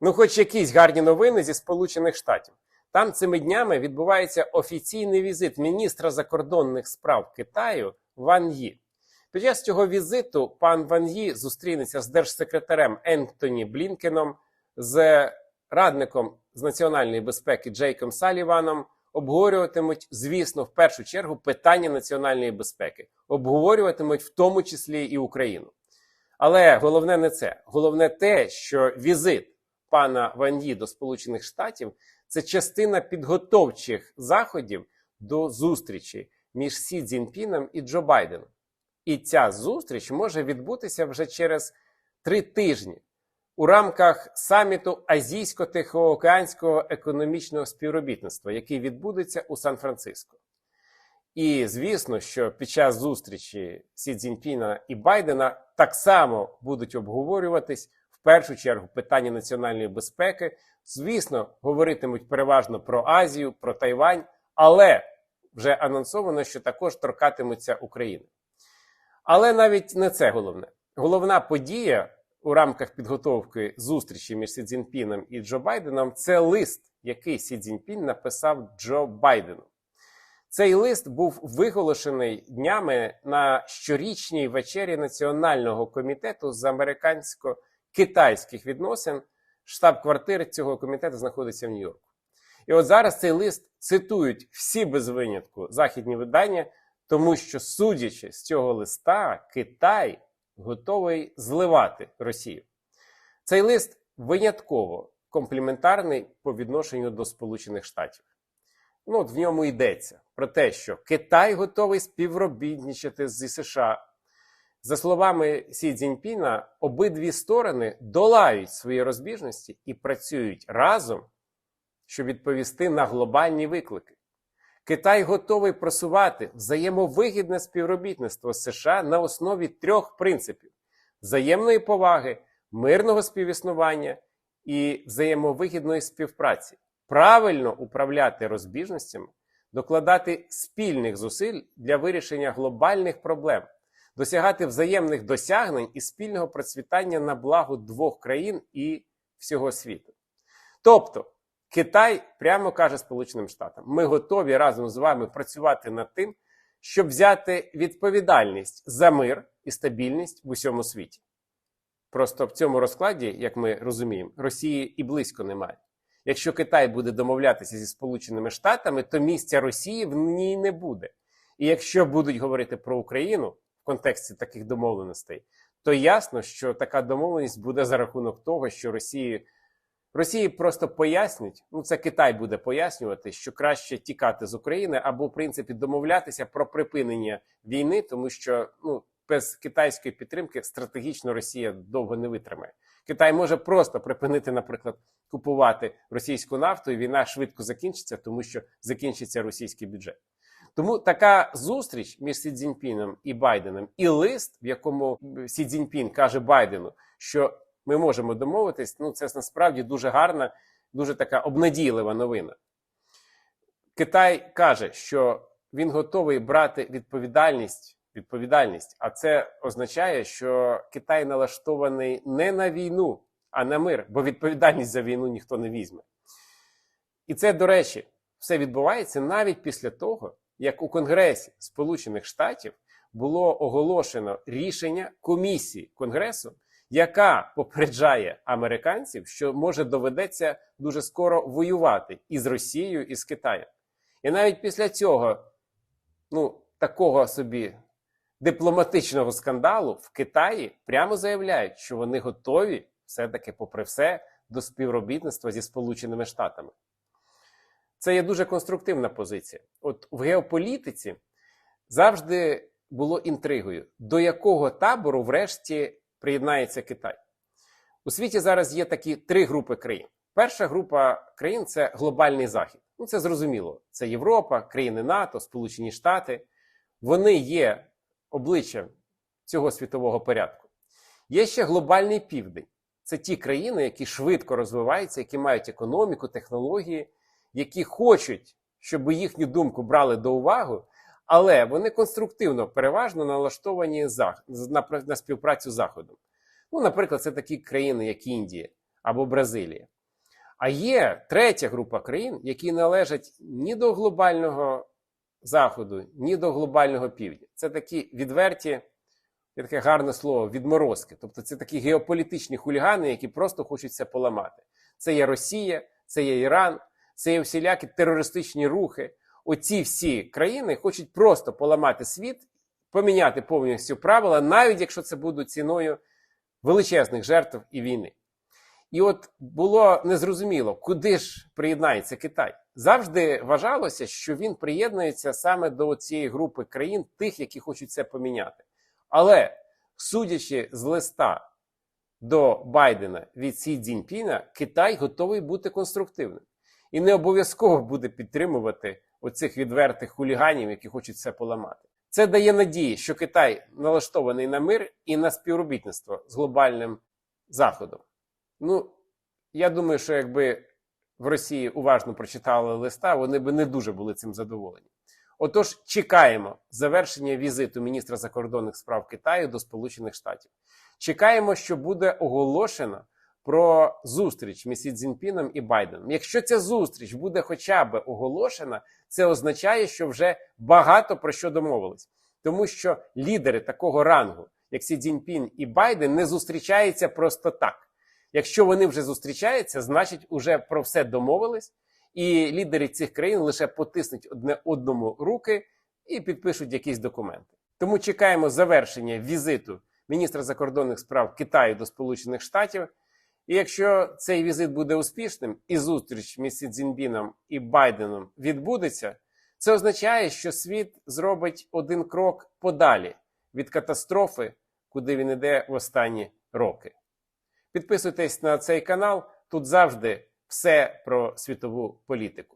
Ну, хоч якісь гарні новини зі Сполучених Штатів. Там цими днями відбувається офіційний візит міністра закордонних справ Китаю Ван Ї. Під час цього візиту пан Ван Ї зустрінеться з держсекретарем Ентоні Блінкеном, з радником з національної безпеки Джейком Саліваном. Обговорюватимуть, звісно, в першу чергу питання національної безпеки, обговорюватимуть в тому числі і Україну. Але головне не це. Головне те, що візит пана Ван Ї до Сполучених Штатів це частина підготовчих заходів до зустрічі між Сі Цзіньпіном і Джо Байденом. І ця зустріч може відбутися вже через три тижні у рамках саміту Азійсько-Тихоокеанського економічного співробітництва, який відбудеться у Сан-Франциско. І звісно, що під час зустрічі Сі Цзіньпіна і Байдена так само будуть обговорюватись першу чергу питання національної безпеки. Звісно, говоритимуть переважно про Азію, про Тайвань, але вже анонсовано, що також торкатимуться України. Але навіть не це головне. Головна подія у рамках підготовки зустрічі між Сі Цзіньпіном і Джо Байденом це лист, який Сі Цзіньпін написав Джо Байдену. Цей лист був виголошений днями на щорічній вечері Національного комітету з американсько-китайських відносин. Штаб-квартири цього комітету знаходиться в Нью-Йорку. І от зараз цей лист цитують всі без винятку західні видання, тому що, судячи з цього листа, Китай готовий зливати Росію. Цей лист винятково компліментарний по відношенню до Сполучених Штатів. Ну, от в ньому йдеться про те, що Китай готовий співробітничати зі США. За словами Сі Цзіньпіна, обидві сторони долають свої розбіжності і працюють разом, щоб відповісти на глобальні виклики. Китай готовий просувати взаємовигідне співробітництво з США на основі трьох принципів: взаємної поваги, мирного співіснування і взаємовигідної співпраці, правильно управляти розбіжностями, докладати спільних зусиль для вирішення глобальних проблем, досягати взаємних досягнень і спільного процвітання на благо двох країн і всього світу. Тобто, Китай прямо каже Сполученим Штатам: ми готові разом з вами працювати над тим, щоб взяти відповідальність за мир і стабільність в усьому світі. Просто в цьому розкладі, як ми розуміємо, Росії і близько немає. Якщо Китай буде домовлятися зі Сполученими Штатами, то місця Росії в ній не буде. І якщо будуть говорити про Україну контексті таких домовленостей, то ясно, що така домовленість буде за рахунок того, що Росії Росії просто пояснять, ну це Китай буде пояснювати, що краще тікати з України або в принципі домовлятися про припинення війни, тому що ну без китайської підтримки стратегічно Росія довго не витримає. Китай може просто припинити, наприклад, купувати російську нафту, і війна швидко закінчиться, тому що закінчиться російський бюджет. Тому така зустріч між Сі Цзіньпіном і Байденом, і лист, в якому Сі Цзіньпін каже Байдену, що ми можемо домовитись. Ну, це насправді дуже гарна, дуже така обнадійлива новина. Китай каже, що він готовий брати відповідальність. Відповідальність, а це означає, що Китай налаштований не на війну, а на мир, бо відповідальність за війну ніхто не візьме. І це, до речі, все відбувається навіть після того, як у Конгресі Сполучених Штатів було оголошено рішення комісії Конгресу, яка попереджає американців, що може доведеться дуже скоро воювати із Росією і з Китаєм. І навіть після цього, ну, такого собі дипломатичного скандалу в Китаї прямо заявляють, що вони готові все-таки, попри все, до співробітництва зі Сполученими Штатами. Це є дуже конструктивна позиція. От в геополітиці завжди було інтригою, до якого табору, врешті, приєднається Китай. У світі зараз є такі три групи країн. Перша група країн це глобальний захід. Ну, це зрозуміло. Це Європа, країни НАТО, Сполучені Штати. Вони є обличчям цього світового порядку. Є ще глобальний південь. Це ті країни, які швидко розвиваються, які мають економіку, технології, які хочуть, щоб їхню думку брали до уваги, але вони конструктивно переважно налаштовані на, співпрацю з Заходом. Ну, наприклад, це такі країни, як Індія, або Бразилія. А є третя група країн, які належать ні до глобального заходу, ні до глобального півдня. Це такі відверті, є таке гарне слово, відморозки. Тобто це такі геополітичні хулігани, які просто хочуть це поламати. Це є Росія, це є Іран, це всілякі терористичні рухи. Оці всі країни хочуть просто поламати світ, поміняти повністю правила, навіть якщо це буде ціною величезних жертв і війни. І от було незрозуміло, куди ж приєднається Китай. Завжди вважалося, що він приєднується саме до цієї групи країн, тих, які хочуть це поміняти. Але судячи з листа до Байдена від Сі Цзіньпіна, Китай готовий бути конструктивним і не обов'язково буде підтримувати оцих відвертих хуліганів, які хочуть це поламати. Це дає надії, що Китай налаштований на мир і на співробітництво з глобальним заходом. Ну, я думаю, що якби в Росії уважно прочитали листа, вони би не дуже були цим задоволені. Отож, чекаємо завершення візиту міністра закордонних справ Китаю до Сполучених Штатів. Чекаємо, що буде оголошено про зустріч між Сі Цзіньпіном і Байденом. Якщо ця зустріч буде хоча б оголошена, це означає, що вже багато про що домовились, тому що лідери такого рангу, як Сі Цзіньпін і Байден, не зустрічаються просто так. Якщо вони вже зустрічаються, значить уже про все домовились, і лідери цих країн лише потиснуть одне одному руки і підпишуть якісь документи. Тому чекаємо завершення візиту міністра закордонних справ Китаю до Сполучених Штатів. І якщо цей візит буде успішним і зустріч між Сі і Байденом відбудеться, це означає, що світ зробить один крок подалі від катастрофи, куди він іде в останні роки. Підписуйтесь на цей канал. Тут завжди все про світову політику.